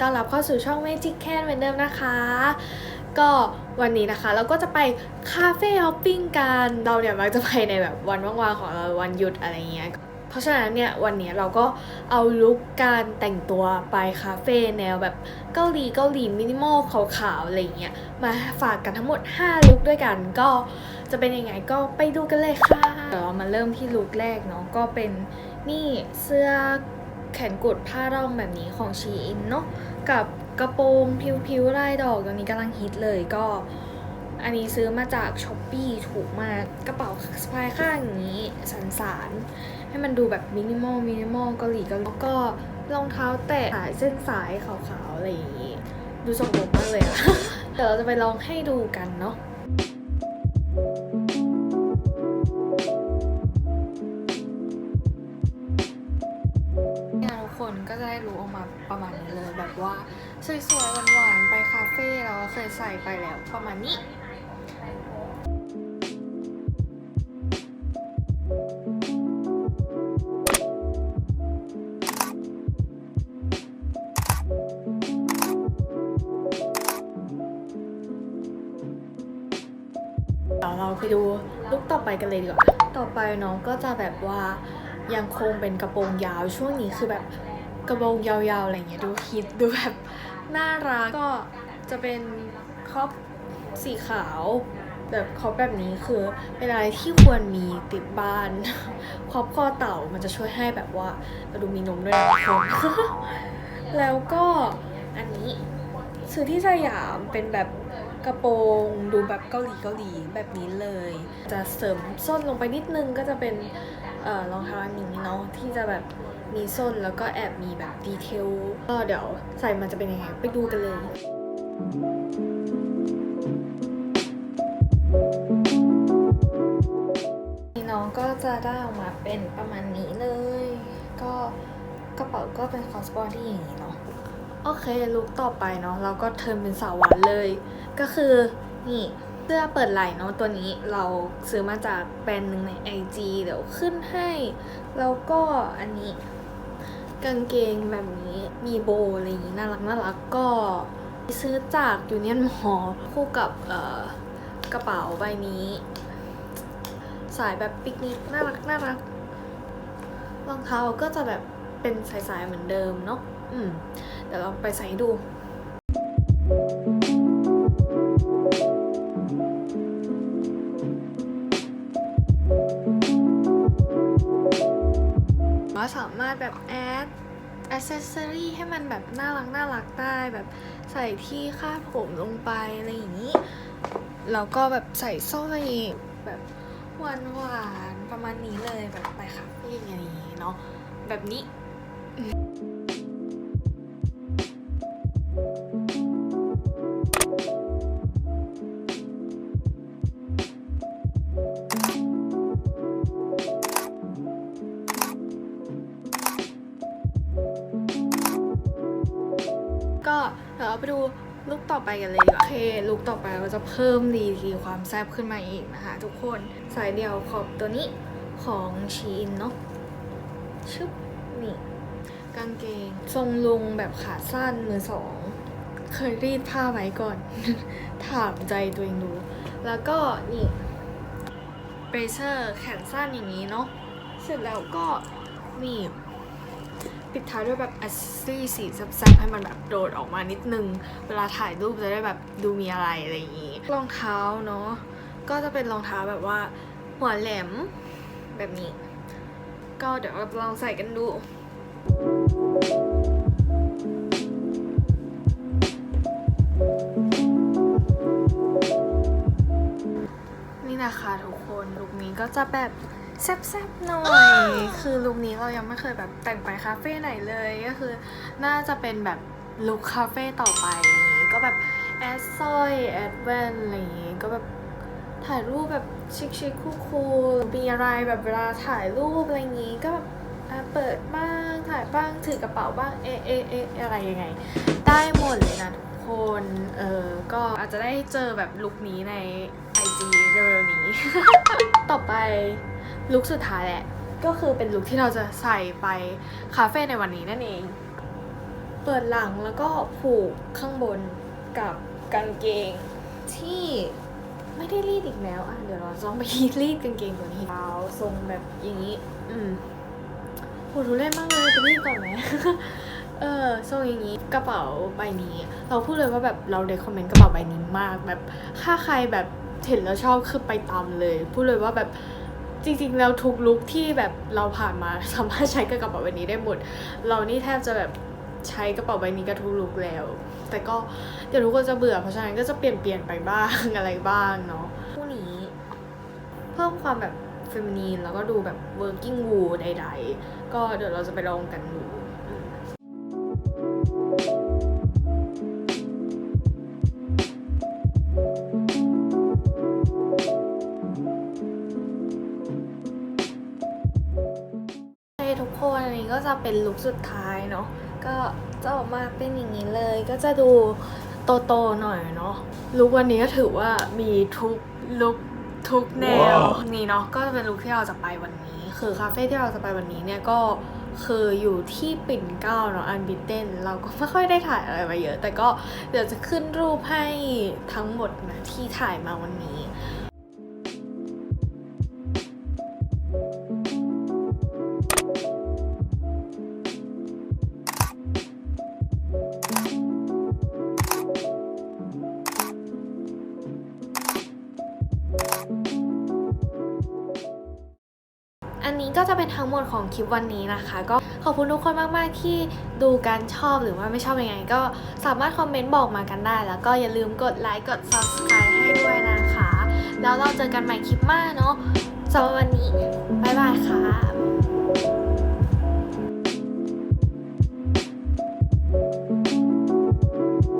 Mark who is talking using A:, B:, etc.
A: ต้อนรับเข้าสู่ช่อง Magic Can เหมือนเดิมนะคะ ก็วันนี้นะคะเราก็จะไปคาเฟ่ฮอปปิ้งกันเราเนี่ยมักจะไปในแบบวันว่างๆของเราวันหยุดอะไรเงี้ยเพราะฉะนั้นเนี่ยวันนี้เราก็เอาลุคการแต่งตัวไปคาเฟ่แนวแบบเกาหลีเกาหลีมินิมอลขาวๆอะไรเงี้ยมาฝากกันทั้งหมด 5 ลุคด้วยกันก็จะเป็นยังไงก็ไปดูกันเลยค่ะเดี๋ยวเรามาเริ่มที่ลุคแรกเนาะก็เป็นนี่เสื้อ แขนกุดผ้าร่องแบบนี้ของชีอินเนาะกับกระโปรงพิวๆลายดอกตัวนี้กำลังฮิตเลยก็ อันนี้ซื้อมาจากช้อปปี้ถูกมากกระเป๋าสะพายข้างอย่างนี้สันสานให้มันดูแบบมินิมอลมินิมอลเกาหลีกาหลีแล้วก็รองเท้าแตะสายเส้นสายขาวๆอะไรอย่างนี้ ดูสกปรกมากเลยอะเดี๋ยวเราจะไปลองให้ดูกันเนาะ คนก็จะได้รู้ออกมาประมาณนี้เลยแบบว่าสวยๆหวานๆไปคาเฟ่เราเคยใส่ไปแล้วประมาณนี้เดี๋ยวเราไปดูลุกต่อไปกันเลยดีกว่า ต่อไปน้องก็จะแบบว่ายังคงเป็นกระโปรงยาวช่วงนี้คือแบบ กระโปรงยาวๆอะไรเงี้ยดูฮิตดูแบบน่ารักก็จะเป็นครอบสีขาวแบบครอบแบบนี้คือเป็นอะไรที่ควรมีติดบ้านครอบคอเต่ามันจะช่วยให้แบบว่าเราดูมีนมด้วยนะทุกคนแล้วก็อันนี้ซื้อที่สยามเป็นแบบกระโปรงดูแบบเกาหลีเกาหลีแบบนี้เลย จะเสริมส้นลงไปนิดนึงก็จะเป็นเอ่อรองเท้าอันนี้เนาะที่จะแบบ มีส้นแล้วก็แอบมีแบบดีเทลก็เดี๋ยวใส่มันจะเป็นยังไงไปดูกันเลยนี่น้องก็จะได้ออกมาเป็นประมาณนี้เลย ก็กระเป๋าก็เป็นคอสบอดี้อย่างนี้เนาะโอเคลุคต่อไปเนาะเราก็เทิร์นเป็นสาวหวานเลย ก็คือนี่เสื้อเปิดไหล่เนาะตัวนี้เราซื้อมาจากแบรนด์หนึ่งใน IG เดี๋ยวขึ้นให้ แล้วก็อันนี้ กางเกงแบบนี้มีโบอะไรอย่างนี้น่ารักน่ารักก็ซื้อจากยูเนียนมอคู่กับเอ่อกระเป๋าใบนี้ สายแบบปิกนิกน่ารักน่ารักรองเท้าก็จะแบบเป็นสายๆเหมือนเดิมเนาะอืมเดี๋ยวเราไปใส่ให้ดู แบบแอดอ c เซสซอรี่ให้มันแบบน่ารักน่ารักได้แบบใส่ที่คาดผมลงไปอะไรอย่างนี้ แล้วก็แบบใส่สร้อยแบบหวานหวานๆประมาณนี้เลยแบบไปคาเฟ่อย่างนี้เนาะแบบนี้ เราไปดูลุกต่อไปกันเลยดีกว่าโอเคลุกต่อไปเราจะเพิ่มดีกีความแซ่บขึ้นมาอีกนะคะ ทุกคนสายเดียวขอบตัวนี้ของชีนเนาะชึบนี่กางเกง ทรงลุงแบบขาสั้นมือสอง เคยรีดผ้าไว้ก่อน ถามใจตัวเองดู แล้วก็นี่เบเซอร์แขนสั้นอย่างนี้เนาะเสร็จแล้วก็นี่ ปิดท้ายด้วยแบบแอัสซี่สีแซ่บๆให้มันแบบโดดออกมานิดนึง เวลาถ่ายรูปจะได้แบบดูมีอะไรอะไรอย่างงี้รองเท้าเนาะก็จะเป็นรองเท้าแบบว่า หัวแหลมแบบนี้ ก็เดี๋ยวเราลองใส่กันดูนี่นะคะทุกคนลุคนี้ก็จะแบบ แซ่บๆหน่อย คือลุคนี้เรายังไม่เคยแบบแต่งไปคาเฟ่ไหนเลย ก็คือ น่าจะเป็นแบบลุคคาเฟ่ต่อไปก็แบบแอดสร้อยแอดแว่นอะไรอย่างงี้ก็แบบถ่ายรูปแบบชิคๆคูลๆมีอะไรแบบเวลาถ่ายรูปอะไรอย่างงี้ก็แบบเปิดบ้างถ่ายบ้างถือกระเป๋าบ้างเอเอเออะไรยังไง ได้หมดเลยนะทุกคนเออก็อาจจะได้เจอแบบลุคนี้ใน IG เร็วๆนี้ ต่อไป ลุคสุดท้ายแหละ ก็คือเป็นลุคที่เราจะใส่ไปคาเฟ่ในวันนี้นั่นเอง เปิดหลังแล้วก็ผูกข้างบนกับกางเกง ที่ไม่ได้รีดอีกแล้วอะเดี๋ยวเราต้องไปรีดกางเกงตัวนี้เอาทรงแบบอย่างนี้ อืมโหทุเรศมากเลยไปรีดก่อนไหมเออทรงอย่างนี้กระเป๋าใบนี้ เราพูดเลยว่าแบบเราเดคอมเมนต์กระเป๋าใบนี้มาก แบบถ้าใครแบบเห็นแล้วชอบคือไปตามเลย พูดเลยว่าแบบ จริงๆ แล้วทุกลุคที่แบบเราผ่านมาสามารถใช้กับกระเป๋าใบนี้ได้หมด เรานี่แทบจะแบบใช้กระเป๋าใบนี้กับทุกลุคแล้ว แต่ก็เดี๋ยวทุกคนจะเบื่อเพราะฉะนั้นก็จะเปลี่ยนเปลี่ยนๆไปบ้างอะไรบ้างเนาะคู่นี้เพิ่มความแบบเฟมินีนแล้วก็ดูแบบ working wool ใดๆ ก็เดี๋ยวเราจะไปลองกันดู ทุกคนอันนี้ก็จะเป็นลุคสุดท้ายเนาะก็จะออกมาเป็นอย่างนี้เลย ก็จะดูโตๆหน่อยเนาะลุควันนี้ก็ถือว่ามีทุกลุคทุกแน
B: ว
A: นี่เนาะก็จะเป็นลุคที่เราจะไปวันนี้ คือคาเฟ่ที่เราจะไปวันนี้เนี่ยก็คืออยู่ที่ปิ่นเกล้าเนาะอันบิเทนเราก็ไม่ค่อยได้ถ่ายอะไรมาเยอะ แต่ก็เดี๋ยวจะขึ้นรูปให้ทั้งหมดนะที่ถ่ายมาวันนี้ อันนี้ก็จะเป็นทั้งหมดของคลิปวันนี้นะคะ ก็ขอบคุณทุกคนมาก ๆ ที่ดูการชอบหรือว่าไม่ชอบยังไง ก็สามารถคอมเมนต์บอกมากันได้ แล้วก็อย่าลืมกดไลค์กด subscribe ให้ด้วยนะคะ แล้วเราเจอกันใหม่คลิปหน้าเนาะสำหรับวันนี้บ๊ายบายค่ะ